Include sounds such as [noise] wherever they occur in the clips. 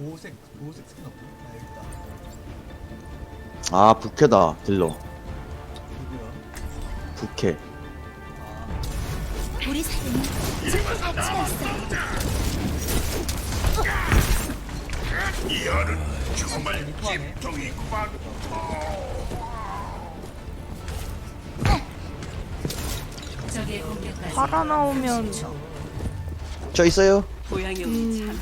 보호색 보호색 스킨 없나? 아 여기 있다. 아 부캐다 딜러. 누구야? 부캐. 아. 우리 사이에는 super 가치가. 적의 공격까지 팔아 나오면 저 있어요? 고양이 음,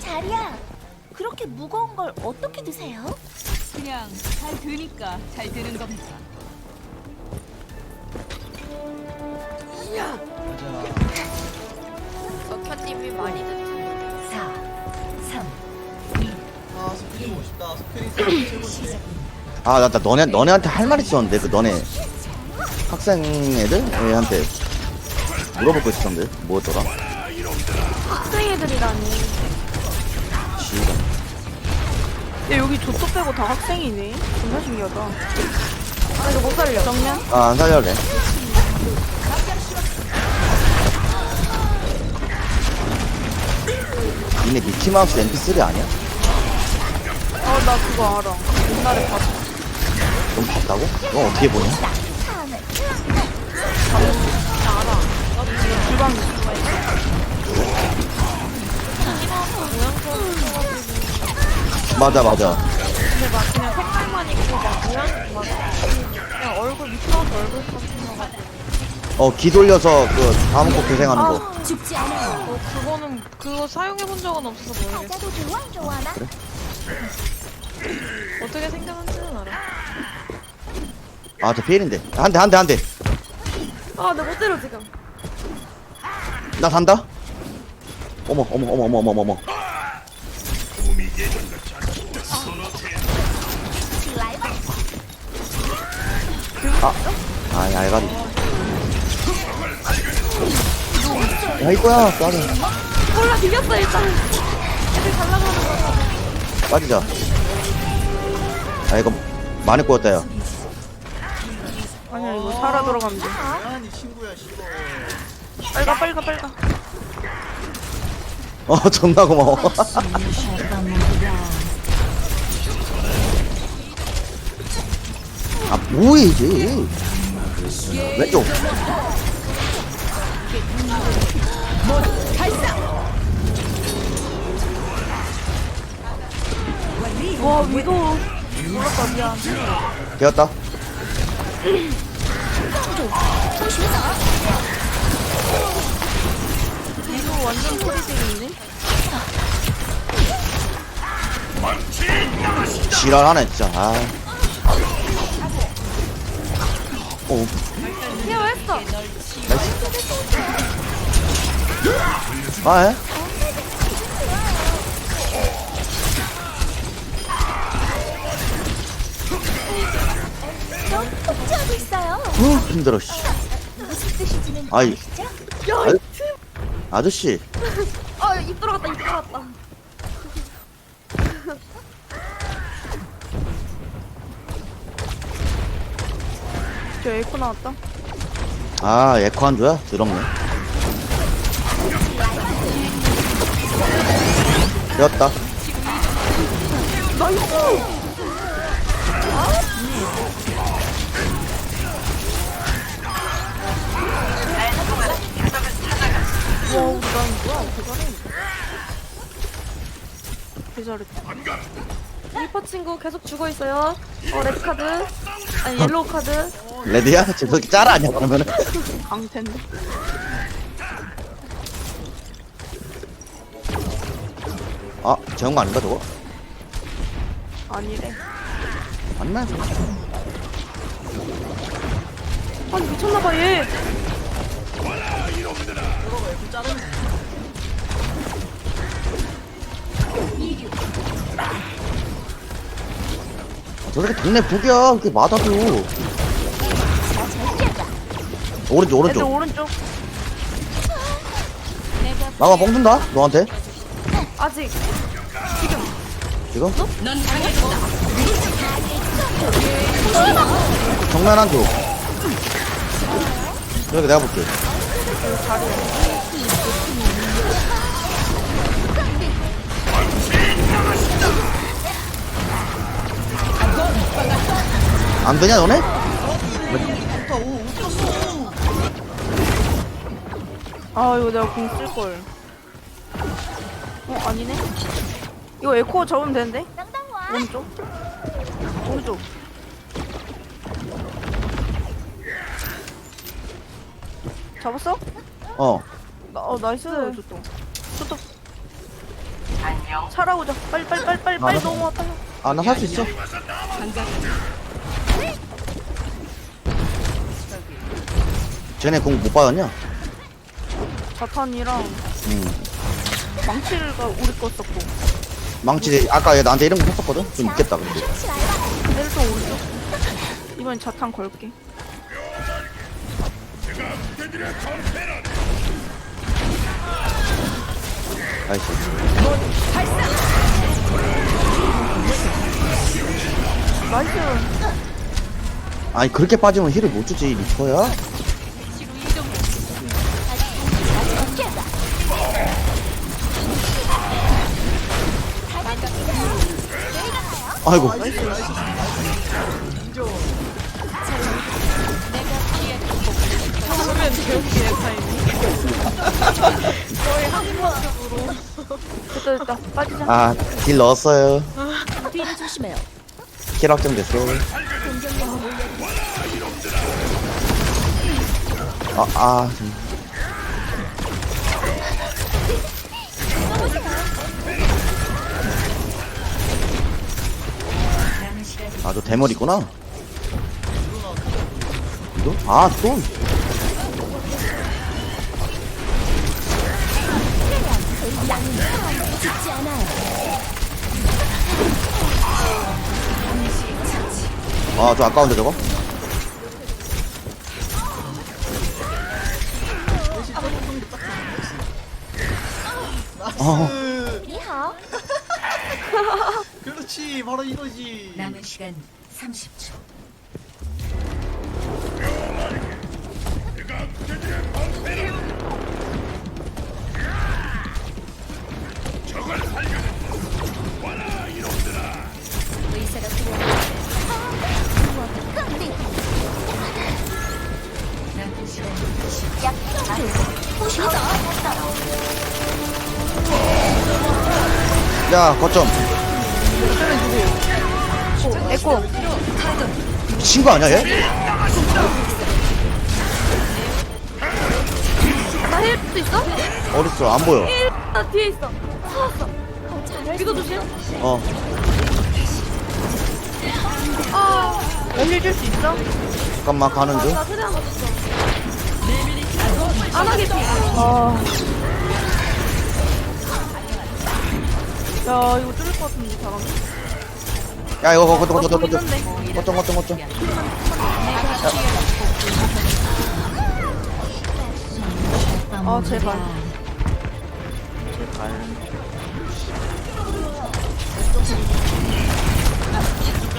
자리야, 그렇게 무거운 걸 어떻게 드세요? 그냥 잘 드니까 잘 드는 겁니다. 석현님이 많이 듣죠. 4, 3, 아 스크린 싶다. 스크린 최고인데. 아 나 나 너네 너네한테 할 말 있었는데 그 너네 학생 애들한테 물어볼 거 있었는데 뭐였더라 학생 애들이라니. 지가 야, 여기 조토 빼고 다 학생이네. 존나 신기하다. 아, 이거 못 살려. 정면? 아안 살려래 니네 미키마우스 MP3 아니야? 어, 나 그거 알아. 옛날에 봤어. 넌 봤다고? 너 어떻게 보냐? 맞아 맞아 근데 막 그냥 색깔만 있고 막 모양 막 그냥 얼굴 미끄러워서 얼굴 같은 거 같아. 어 기 돌려서 그 다음 곡 재생하는 거 아, 죽지 않아요. 어, 그거는 그거 사용해 본 적은 없어서 모르겠어. 과자도 좋아, 좋아하나? 어떻게 생겼는지는 알아. 아저 필인데 한 대 한 대 한대 아, 나 못 때려 지금. 나 산다 어머 어머 어머 어머 어머 어머 라이브 아이 알가리 야 이거야 빠져 몰라 비겼어 일단. 애들 잘 나가는 거. 빠지자 아 이거 많이 꼬였다 야 아니야 이거 살아 들어가면 돼. 아니 친구야 싫어. 빨가 빨가 빨가. 어 존나 고마워 아 뭐해 이제 왼쪽 와 위도 몰랐다 미안. 되었다 위도 완전 소리쟁이네. 지랄하네 진짜 아 어, 케어했어. 아, 예? 힘들어, 씨. 무슨 뜻인지는 아이. 아시죠? 아이, 아저씨, 아입 들어갔다 입 들어갔다. 저 에코 나왔다. 아, 에코 한 줘야? 더럽네. 되었다. 와우 리난 뭐야 대단해. 개 잘했다. 리퍼 친구 계속 죽어 있어요. 어 레드 카드. 아니 옐로우 카드. 레디야? 저기 짜라 아니야, 그러면은? 강텐데. 아, 재운 거 아닌가, 저거? 아니래. 맞나? 아니 미쳤나봐 얘. 저렇게 동네 북이야. 그게 맞아도. 오른쪽, 애들 오른쪽. 오른쪽. 나와 뻥준다, 너한테. 아직. 지금? 정면 한 쪽. 그러니까 내가 볼게 안 되냐 너네? 아 이거 내가 공 쓸걸 어 아니네 이거 에코 잡으면 되는데. 오른쪽 오른쪽 잡았어? 어. 나, 어 나이스. 저또 저또 차라오자. 빨리 빨리 빨리 빨리 빨리 아, 넘어와 빨리. 아나살수 있어? 쟤네 공 못 받았냐? 자탄이랑 응 망치가 우리 거 썼고. 망치 아까 얘 나한테 이런 거 했었거든? 좀 있겠다 근데 얘를 또 오른쪽. 이번엔 자탄 걸게 나이스 나이스 아니 그렇게 빠지면 힐을 못 주지 리퍼야? 아이고 [laughs] 됐다 됐다 빠지자 아 딜 넣었어요 뒤를 조심해요. 킬 확정 됐어요 아, 아, 좀. 아, 저 대머리 있구나. 아, 또? 아, 저 아까운데 저거? 어. [laughs] 그렇지 바로 이거지 남은 시간 30초. 야, 거점. 오 에코 미친 거 아니야, 얘? 나 힐도 있어? 어딨어? 안 보여. 나 뒤에 있어 살았어 수 이거 조심 어, 아 힐줄 수 있어? 잠깐만, 가는 중. 나 최대한 맞았어 안 하겠지 아. 야 이거 뚫릴 것 같은데 사람 야, 이거, 거점, 공 거점, 있는데 거점, 거점, 거점. 아 제발 제발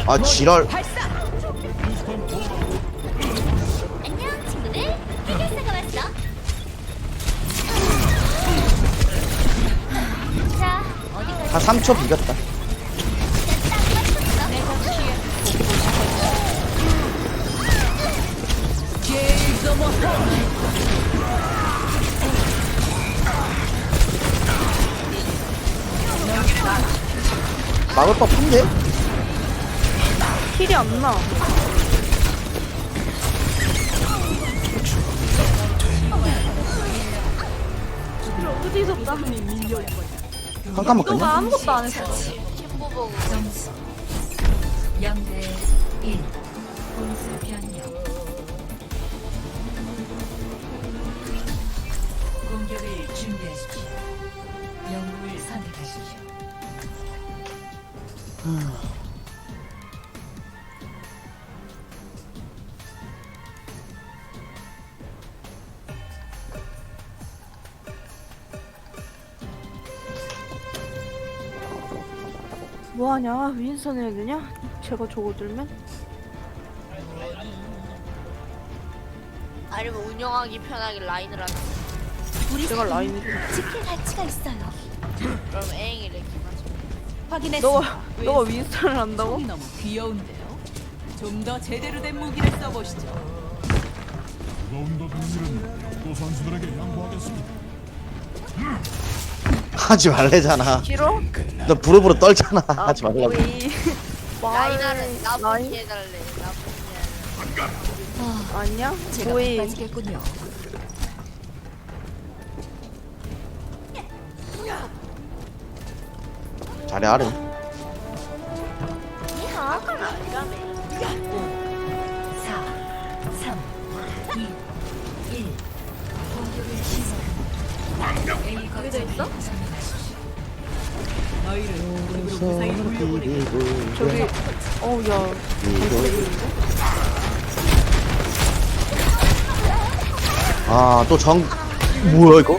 아, 지랄. 안녕 한 3초 비겼다. 막을 법한데? 힐이 안 나 어디서 나한칸먹 너가 아무것도 안 했어 점수 0대 1. 공수 변경. 공격을 준비하십시오. 영웅을 선택하십시오. 뭐하냐 윈선 해야 되냐? 제가 저거 들면 아니면 운영하기 편하게 라인을 하는 우리 제가 라인이 지킬 가치가 있어요. 그럼 에잉이 이렇게 맞아 확인했습니다. 너가 너가 윈스턴을 한다고? 속이 너무 귀여운데요. 좀 더 제대로 된 무기를 써보시죠. 무거운 더 동일은 또 선수들에게 양보하겠습니다. 하지 말래잖아. 싫어? 너 부르부르 떨잖아. 아, 하지 말라고. 거의 라인 나보기 해달래 나 보기 해달래 아니야? 제가 거의 빠지겠군요. 잘해 아래. 이하. 4, 3, 2, 아, 또 정, 뭐야, 이거?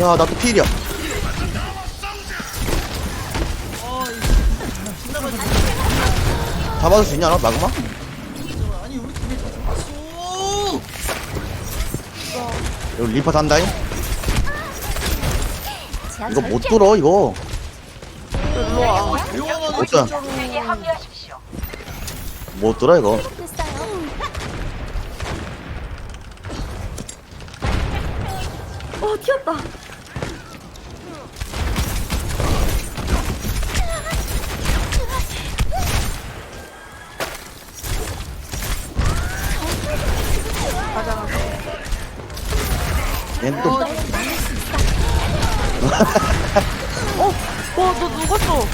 야, 나 또 필이야. 잡아줄 수 있냐, 너? 마그마? 아니 우리 팀에 잡았어 여기 리퍼? 제가 이거 못 뚫어, 이거. 일로 와 요원하고 어쩌 진짜로 못 뚫어, 이거. 어 튀었다 얘는 또, 어와너 누웠어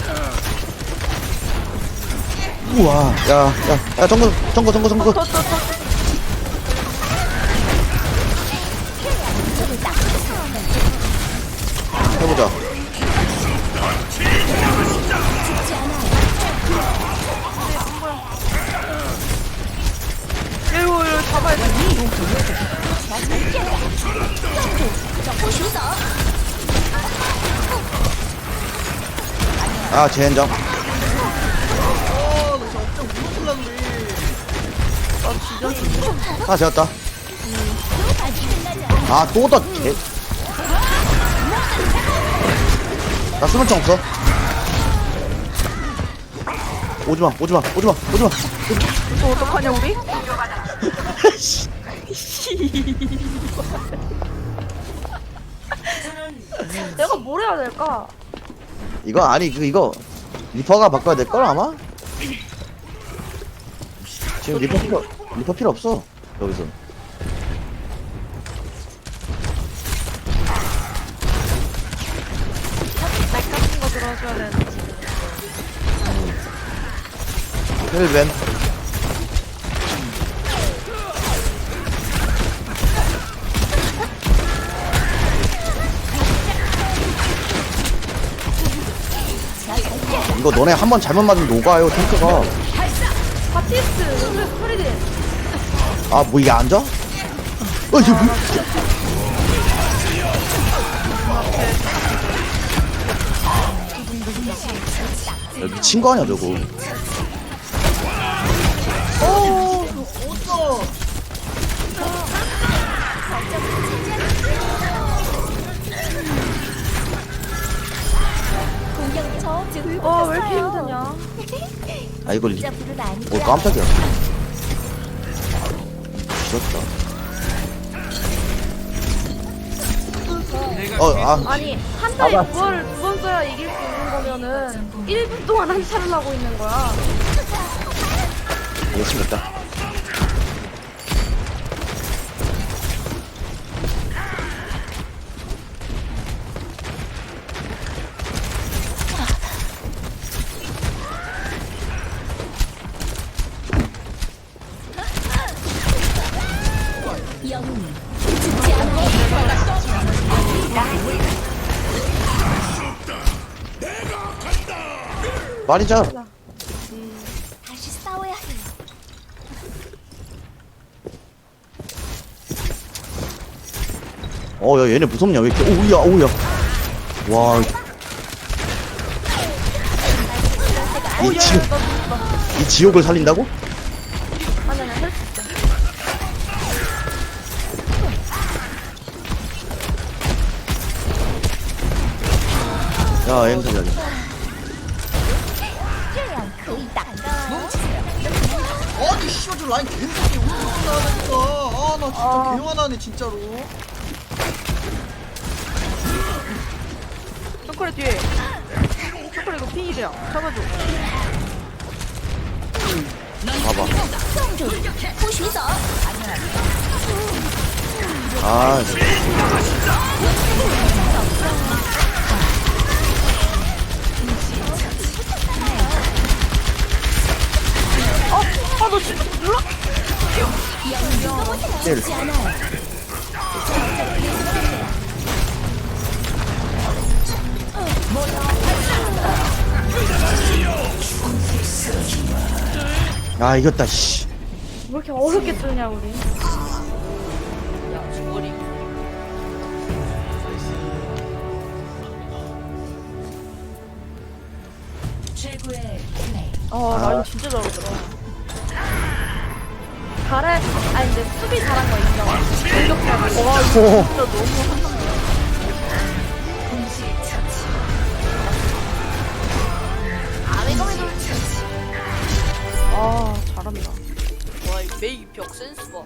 우와. 야, 야, 야, 정거, 정거, 정거, 정거. 더더더 해보자. 이거 이거 잡아야 돼 아, 제현정. 아, 되었다. 아, 또 더, 개. 나 수면총 없어. 오지마, 오지마, 오지마, 오지마. 이거 어떡하냐 우리? [laughs] [laughs] [laughs] 내가 뭘 해야 될까? 이거, 아니, 그, 이거, 리퍼가 바꿔야 될 걸, 아마? 지금 리퍼 필요, 리퍼 필요 없어. 여기서. 날 같은 거 들어줘야 되는데 헬벤. 이거 너네 한 번 잘못 맞으면 녹아요 탱크가. 바티스트 요새 스프리드 아뭐 이게 앉아? 어 이게 뭐 야, 미친 거 아니야 저거 지금 어왜 이렇게 힘드냐? 아 이거 리... 진짜. 오 깜짝이야. 미쳤다. 어아. 아니 한 달에 그거를 두번 써야 이길 수 있는 거면은 1분 동안 한 차를 하고 있는 거야. 열심히 했다 말이자 다시 싸워야 해요. 어 야 얘네 무섭냐? 왜 이렇게 오우야 오우야. 와. 이 죽었다 이 지옥을 살린다고? 아니 아니 헬스 있어 야 자리. 这 오늘 라인 개새끼 오늘 나다니까 아나 진짜 아. 개화나네 진짜로 초콜릿 뒤에 초콜릿 이거 피이래요 잡아줘 봐봐. 아, 진짜. 아 아너 진짜 몰라? 힐. 아 이겼다 씨 왜 이렇게 어렵게 뜨냐 우리. 최고의 플레이. 아 라인 진짜 잘하더라 잘해 아 이제 수비 잘한 거 있어 공격 잘한 거와 이거 진짜 너무 한상이야 아 잘한다. 와이 메이 벽 센스가.